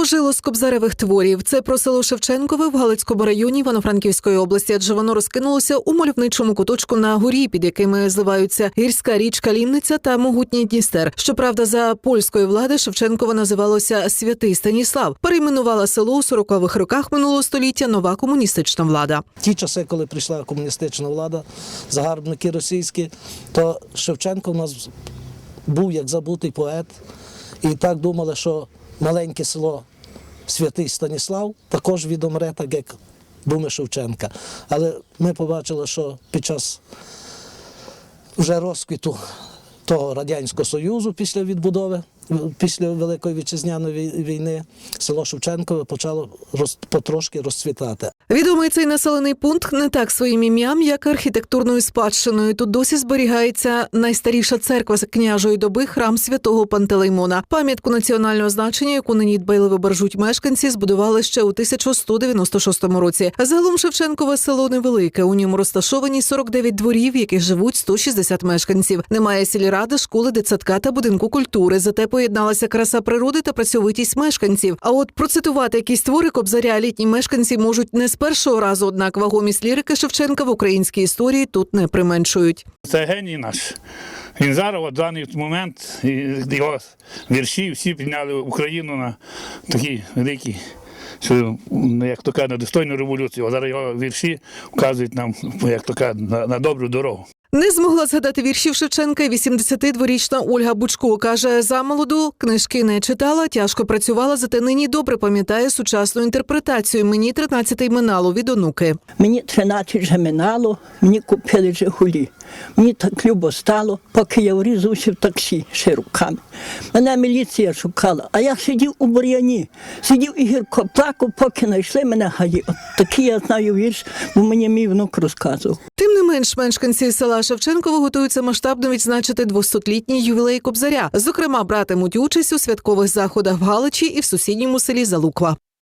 Новожило з кобзаревих творів. Це про село Шевченкове в Галицькому районі Івано-Франківської області, адже воно розкинулося у мальовничому куточку на горі, під якими зливаються гірська річка Лімниця та могутній Дністер. Щоправда, за польської влади Шевченково називалося Святий Станіслав. Перейменувала село у 40-х роках минулого століття нова комуністична влада. Ті часи, коли прийшла комуністична влада, загарбники російські, то Шевченко у нас був як забутий поет. І так думали, що маленьке село Святий Станіслав також відомре, так як думи Шевченка. Але ми побачили, що під час вже розквіту того Радянського Союзу після відбудови, після Великої вітчизняної війни, село Шевченкове почало роз, потрошки розцвітати. Відомий цей населений пункт не так своїм ім'ям, як архітектурною спадщиною. Тут досі зберігається найстаріша церква з княжої доби храм святого Пантелеймона. Пам'ятку національного значення, яку нині дбайливо бережуть мешканці, збудували ще у 1196 році. Загалом Шевченкове село невелике. У ньому розташовані 49 дворів, в яких живуть 160 мешканців. Немає сільради, школи, дитсадка та будинку культури. Зате поєдналася краса природи та працьовитість мешканців. А от процитувати якісь твори кобзаря літні мешканці можуть не з першого разу, однак вагомість лірики Шевченка в українській історії тут не применшують. Це геній наш. Він зараз, в даний момент, його вірші всі підняли Україну на такі великі, що, ну, як то кажуть, на достойну революцію. А зараз його вірші вказують нам, як то кажуть, на, на добру дорогу. Не змогла згадати віршів Шевченка. і 82-річна Ольга Бучко каже, замолоду книжки не читала, тяжко працювала, зате нині добре пам'ятає сучасну інтерпретацію. Мені 13-й минало від онуки. Мені 13 вже минало, мені купили Жигулі. Мені так любо стало, поки я врізався в таксі ще руками. Мене міліція шукала, а я сидів у бур'яні, сидів і гірко плакав, поки знайшли мене гаї. От такий я знаю вірш, бо мені мій внук розказував. Тим менш, мешканці села Шевченково готуються масштабно відзначити 200-літній ювілей Кобзаря. Зокрема, братимуть участь у святкових заходах в Галичі і в сусідньому селі Залуква.